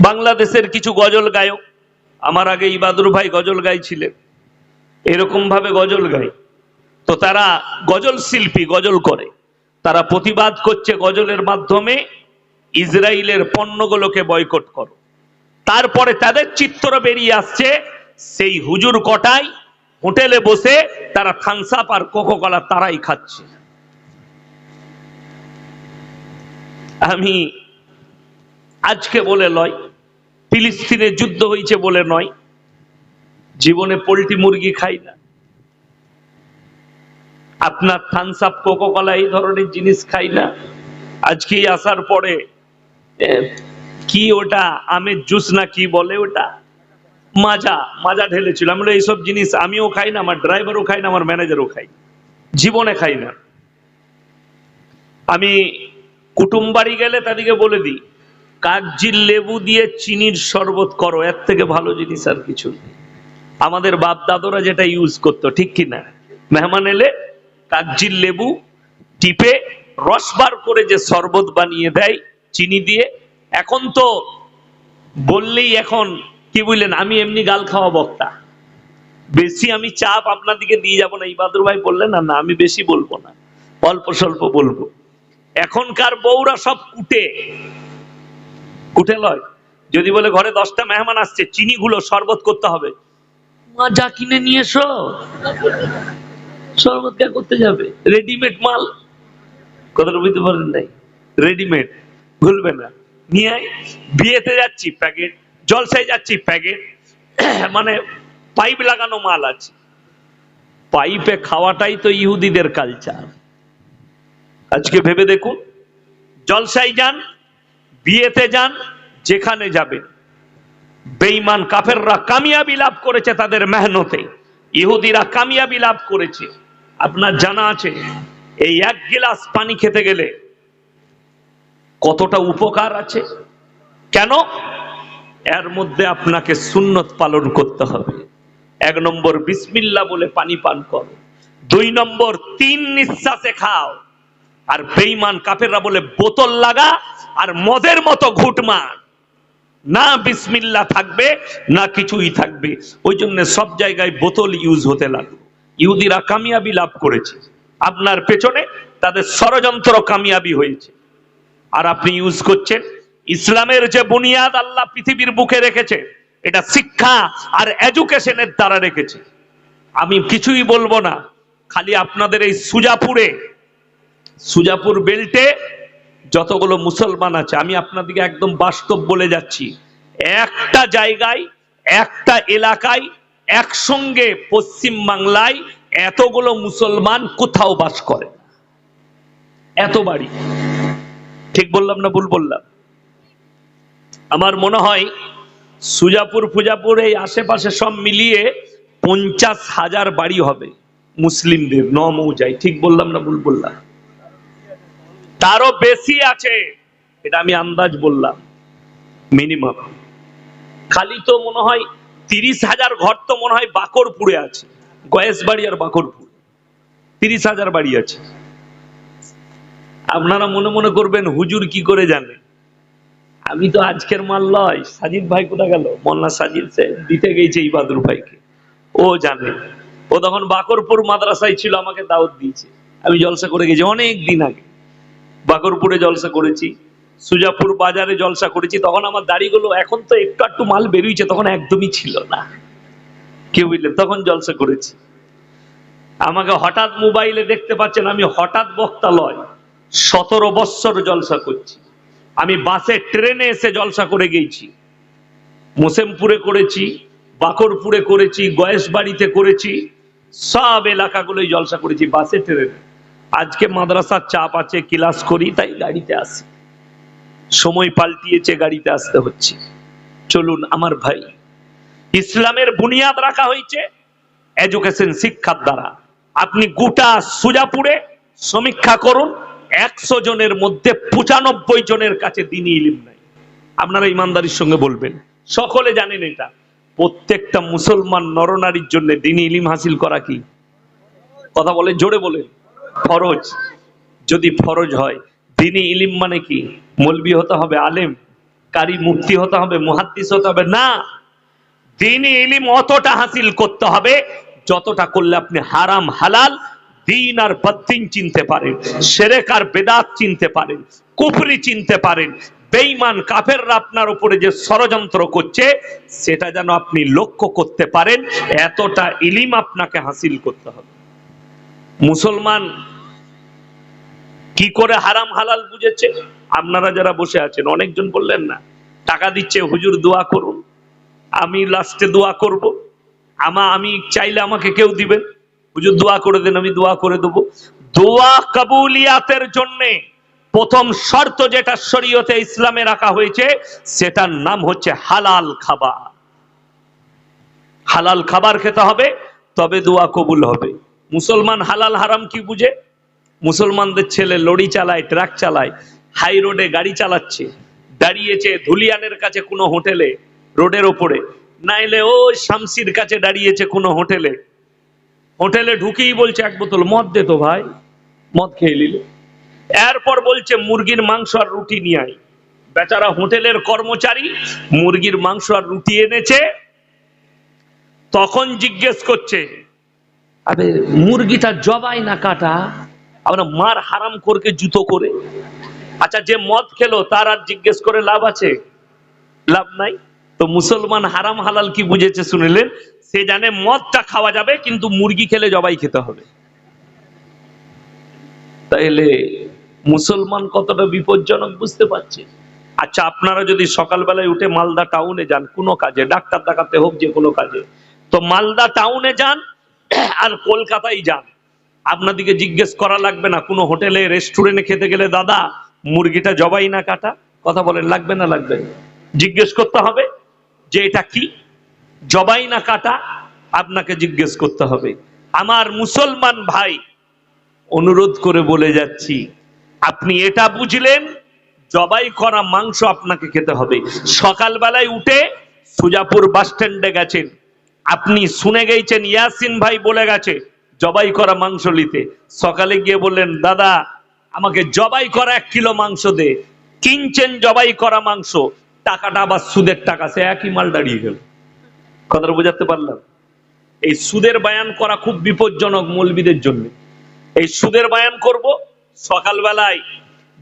বাংলাদেশের কিছু গজল গায়ক। আমার আগে ইবাদুর ভাই গজল গাইছিলেন। এরকম ভাবে গজল গায়। তো তারা গজল শিল্পী, গজল করে। তারা প্রতিবাদ করছে গজলের মাধ্যমে ইসরায়েলের পণ্যগুলোকে বয়কট করো। তারপরে তাদের চিত্র বেরিয়ে আসছে, সেই হুজুর কটাই হোটেলে বসে তারা থানসাপ আর কোকো কলা তারাই খাচ্ছে। আমি আজকে বলে লয় ফিলিস্তিনে যুদ্ধ হয়েছে বলে নয়। জীবনে পোল্ট্রি মুরগি খাই না। আপনার থানসাপ কোকো কলা এই ধরনের জিনিস খাই না। আজকে আসার পরে কি ওটা আমের জুস না কি বলে ওটা? মাজা মাজা ঢেলেছিল। আমি বলি, এইসব জিনিস আমিও খাই না আমার ড্রাইভারও খাই না আমার ম্যানেজারও খাই জীবনে খাই না। আমি কুটুম বাড়ি গেলে তাদেরকে বলে দিই কাগজির লেবু দিয়ে চিনির শরবত করো, এর থেকে ভালো জিনিস আর কিছু নেই। আমাদের বাপ দাদরা যেটা ইউজ করতো, ঠিক কি না? মেহমান এলে কাগজির লেবু টিপে রস বার করে যে শরবত বানিয়ে দেয়, চিনি দিয়ে। এখন তো বললেই এখন, কি বুঝলেন আমি এমনি গাল খাওয়া বক্তা। বেশি আমি চাপ আপনার দিকে দিয়ে যাব না ইবাদুর ভাই বললেন, না না, আমি বেশি বলব না, অল্প স্বল্প বলব। এখনকার বউরা সব কুটে। কুটে লয়। যদি বলে ঘরে দশটা মেহমান আসছে চিনি গুলো শরবত করতে হবে। মা যা কিনে নিয়ে এসো। শরবত কে করতে যাবে? রেডিমেড মাল। কথাটা বুঝতে পারেন নাই? রেডিমেড ভুলবে না। নিয়ে বিয়েতে যাচ্ছি, প্যাকেট। জলসায় যাচ্ছি, প্যাকেট। মানে পাইপ লাগানো মাল আছে। পাইপে খাওয়াটাই তো ইহুদিদের কালচার আজকে ভেবে দেখুন। জলসাই যান বিয়েতে যান, যেখানে যাবেন বেঈমান কাফেররা কামিয়াবি লাভ করেছে তাদের মেহনতে। ইহুদিরা কামিয়াবি লাভ করেছে। আপনার জানা আছে, এই এক গিলাস পানি খেতে গেলে কতটা উপকার আছে? কেন? এর মধ্যে আপনাকে সুন্নত পালন করতে হবে। এক নম্বর বিসমিল্লা বলে পানি পান করো। দুই নম্বর তিন নিঃশ্বাসে খাও। আর বেঈমান কাফেররা বলে, বোতল লাগা আর মদের মতো ঘুট মার। না বিসমিল্লা থাকবে, না কিছুই থাকবে। ওই জন্য সব জায়গায় বোতল ইউজ হতে লাগল। ইহুদিরা কামিয়াবি লাভ করেছে। আপনার পেছনে তাদের ষড়যন্ত্র কামিয়াবি হয়েছে। আর আপনি ইউজ করছেন। ইসলামের যে বুনিয়াদ আল্লাহ পৃথিবীর বুকে রেখেছে, এটা শিক্ষা আর এডুকেশনের দ্বারা রেখেছে। আমি কিছুই বলব না। খালি আপনাদের এই সুজাপুরে সুজাপুর বেল্টে যতগুলো মুসলমান আছে, আমি আপনাদেরকে একদম বাস্তব বলে যাচ্ছি। একটা জায়গায়, একটা এলাকায়, একসঙ্গে পশ্চিম বাংলায় এতগুলো মুসলমান কোথাও বাস করে? এত বাড়ি। ঠিক বললাম না ভুল বললাম? আমার মনে হয় সুজাপুর, ফুজাপুর এই আশেপাশে সব মিলিয়ে পঞ্চাশ হাজার বাড়ি হবে মুসলিমদের ন মৌজায় ঠিক বললাম না ভুল বললাম? তারও বেশি আছে। এটা আমি আন্দাজ বললাম মিনিমাম খালি তো মনে হয় তিরিশ হাজার ঘর তো মনে হয় বাকরপুরে আছে। গয়েশ বাড়ি আর বাকরপুর তিরিশ হাজার বাড়ি আছে। আপনারা মনে মনে করবেন, হুজুর কি করে জানে? আমি তো আজকের মাল লয়, সাজিদ ভাই কোথা গেল? মোল্লা সাজিদ সে দিতে গেছে ইবাদুর ভাইকে। ও জানে। ও তখন বাকরপুর মাদ্রাসায় ছিল, আমাকে দাওয়াত দিয়েছে। আমি জলসা করে গেছি অনেক দিন আগে। বাকরপুরে জলসা করেছি, সুজাপুর বাজারে জলসা করেছি, তখন আমার দাড়িগুলো এখন তো একটু একটু মাল বেরিয়েছে তখন একদমই ছিল না। কি বুঝলেন তখন জলসা করেছি। আমাকে হঠাৎ মোবাইলে দেখতে পাচ্ছেন, আমি হঠাৎ বক্তা লয়, সতেরো বৎসর জলসা করছি। আমি বাসে, ট্রেনে এসে জলসা করে গেছি মোসেমপুরে করেছি, বাকরপুরে করেছি গয়েশ বাড়িতে করেছি, সব এলাকাগুলোই জলসা করেছি, বাসে, ট্রেনে। আজকে মাদ্রাসার চাপ আছে, ক্লাস করি, তাই গাড়িতে আসি। সময় পাল্টিয়েছে, গাড়িতে আসতে হচ্ছে। চলুন, আমার ভাই, ইসলামের বুনিয়াদ রাখা হয়েছে এডুকেশন শিক্ষার দ্বারা। আপনি গোটা সুজাপুরে সমীক্ষা করুন, একশো জনের মধ্যে পঁচানব্বই জনের কাছে দিনই ইলিম নাই। আপনারা ইমানদারির সঙ্গে বলবেন। সকলে জানেন এটা। প্রত্যেকটা মুসলমান নরনারীর জন্য দিনই ইলিম হাসিল করা কি? কথা বলে, জোরে বলে ফরজ, যদি ফরজ হয় দিনই ইলিম মানে কি? মলবি হতে হবে আলেম, কারি মুক্তি হতে হবে, মুহাদ্দিস হতে হবে, না। দিনই ইলিম অতটা হাসিল করতে হবে, যতটা করলে আপনি হারাম, হালাল, দিন আর বদ্দিন চিনতে পারেন, সেরেক আর বেদাত চিনতে পারেন, কুফরি চিনতে পারেন, বেঈমান কাফেররা আপনার উপরে যে ষড়যন্ত্র করছে, সেটা যেন আপনি লক্ষ্য করতে পারেন, এতটা ইলিম আপনাকে হাসিল করতে হবে। মুসলমান কি করে হারাম হালাল বুঝেছে? আপনারা যারা বসে আছেন, অনেকজন বললেন না, টাকা দিচ্ছে, হুজুর দোয়া করুন, আমি লাস্টে দোয়া করব, আমা, আমি চাইলে আমাকে কেউ দিবেন? হুজুর দোয়া করে দেন, আমি দোয়া করে দেবো। দোয়া কাবুলিয়াতের জন্যে প্রথম শর্ত যেটা শরীয়তে ইসলামে রাখা হয়েছে, সেটার নাম হচ্ছে হালাল খাবার। হালাল খাবার খেতে হবে, তবে দোয়া কবুল হবে। মুসলমান হালাল হারাম কি বুঝে? মুসলমানদের ছেলে লড়ি চালায়, ট্রাক চালায়, হাই রোডে গাড়ি চালাচ্ছে, দাঁড়িয়েছে ধুলিয়ানের কাছে কোনো হোটেলে, রোডের ওপরে। নাইলে ও শামসির কাছে দাঁড়িয়েছে কোনো হোটেলে। হোটেলে ঢুকেই বলছে, এক বোতল মদ দে তো ভাই। মদ খেয়ে নিল। এরপর বলছে, মুরগির মাংস আর রুটি নিয়ে আয়। বেচারা হোটেলের কর্মচারী মুরগির মাংস আর রুটি এনেছে। তখন জিজ্ঞেস করছে আবে মুরগিটা জবাই না কাটা, আমরা মার হারাম করকে জুতো করে। আচ্ছা যে মদ খেলো, তার আর জিজ্ঞেস করে লাভ আছে? লাভ নাই। তো মুসলমান হারাম হালাল কি বুঝেছে শুনিলেন? সে জানে মদটা খাওয়া যাবে, কিন্তু মুরগি খেলে জবাই খেতে হবে। তাইলে মুসলমান কতটা বিপজ্জনক বুঝতে পারছে? আচ্ছা আপনারা যদি সকালবেলায় উঠে মালদা টাউনে যান, কোনো কাজে, ডাক্তার দেখাতে হোক যে কোনো কাজে, তো মালদা টাউনে যান আর কলকাতায় যান। আপনাদিকে জিজ্ঞেস করা লাগবে না, কোনো হোটেলে, রেস্টুরেন্টে খেতে গেলে, দাদা, মুরগিটা জবাই না কাটা? কথা বলেন, লাগবে না, লাগবে জিজ্ঞেস করতে হবে যে এটা কি? জবাই না কাটা? আপনাকে জিজ্ঞেস করতে হবে। আমার মুসলমান ভাই, অনুরোধ করে বলে যাচ্ছি, আপনি এটা বুঝলেন, জবাই করা মাংস আপনাকে খেতে হবে। সকালবেলায় উঠে সুজাপুর বাস স্ট্যান্ডে গেছেন। আপনি শুনে গেছেন ইয়াসিন ভাই বলে গেছে, জবাই করা মাংস নিতে। সকালে গিয়ে বললেন, দাদা, আমাকে জবাই করা এক কিলো মাংস দে। কিনছেন জবাই করা মাংস, টাকাটা আবার সুদের টাকা, সে একই মাল দাঁড়িয়ে গেল। কথাটা বোঝাতে পারলাম? এই সুদের বায়ান করা খুব বিপজ্জনক মৌলবিদের জন্য। এই সুদের বায়ান করব, সকালবেলায়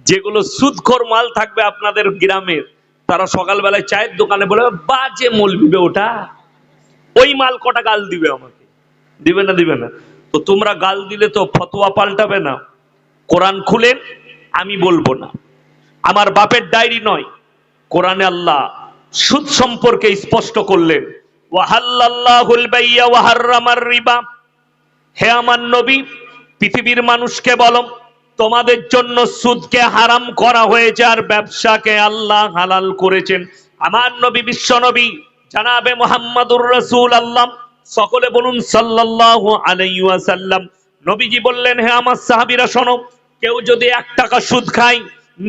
যেগুলো সুদখোর মাল থাকবে আপনাদের গ্রামের, তারা সকালবেলায় চায়ের দোকানে বলে, বাজে মলবিবে ওটা। ওই মাল কটা গাল দিবে আমাকে? দিবে না দিবে না। তো তোমরা গাল দিলে তো ফতোয়া পাল্টাবে না। কোরআন খুলেন, আমি বলব না। আমার বাপের ডায়েরি নয়। কোরআনে আল্লাহ সুদ সম্পর্কে স্পষ্ট করলেন। রিবা। হে আমার নবী, পৃথিবীর মানুষকে বলো, তোমাদের জন্য সুদকে হারাম করা হয়েছে আর ব্যবসাকে আল্লাহ হালাল করেছেন। আমার নবী বিশ্ব নবী জানাবে মোহাম্মদুর রসুল আল্লাহ সকলে বলুন সাল্লাল্লাহু আলাইহি ওয়াসাল্লাম। নবীজি বললেন, হে আমার সাহাবিরা, শোনো, কেউ যদি এক টাকা সুদ খায়,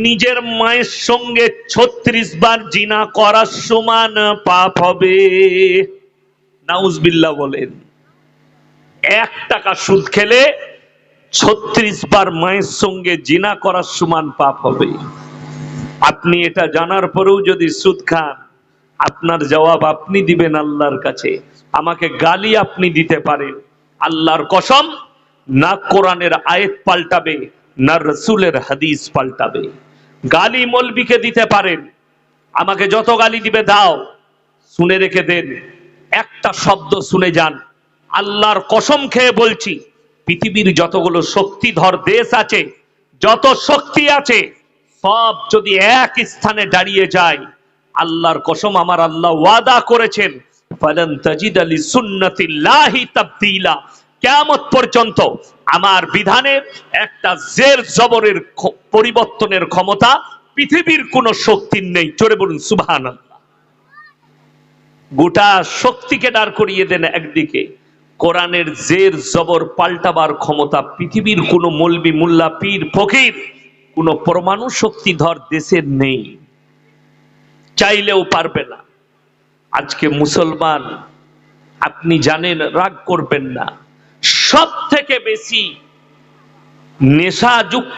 নিজের মায়ের সঙ্গে ছত্রিশ বার জিনা করার সমান পাপ হবে। নাউজবিল্লাহ বলেন, এক টাকা সুদ খেলে ছত্রিশ বার মায়ের সঙ্গে জিনা করার সমান পাপ হবে। আপনি এটা জানার পরেও যদি সুদ খান আপনার জবাব আপনি দিবেন আল্লাহর কাছে। আমাকে গালি আপনি দিতে পারেন। আল্লাহর কসম, না কোরআনের আয়েত পাল্টাবে, না রসুলের হাদিস পাল্টাবে। গালি মলবিকে দিতে পারেন। আমাকে যত গালি দিবে দাও। শুনে রেখে দেন। একটা শব্দ শুনে যান। আল্লাহর কসম খেয়ে বলছি, পৃথিবীর যতগুলো শক্তিধর দেশ আছে, যত শক্তি আছে, সব যদি এক স্থানে দাঁড়িয়ে যায় আল্লাহর কসম আমার আল্লাহ ওয়াদা করেছেন কিয়ামত পর্যন্ত আমার বিধানের একটা জের জবরের পরিবর্তনের ক্ষমতা পৃথিবীর কোন শক্তির নেই। চলে বলুন, সুবহানাল্লাহ। গোটা শক্তিকে দাঁড় করিয়ে দেন একদিকে। কোরআনের জের জবর পাল্টাবার ক্ষমতা পৃথিবীর কোনো মলবি, মুল্লা, পীর, ফকির, কোনো পরমাণু শক্তিধর দেশের নেই। চাইলেও পারবে না। আজকে মুসলমান আপনি জানেন রাগ করবেন না। সব থেকে বেশি নেশাযুক্ত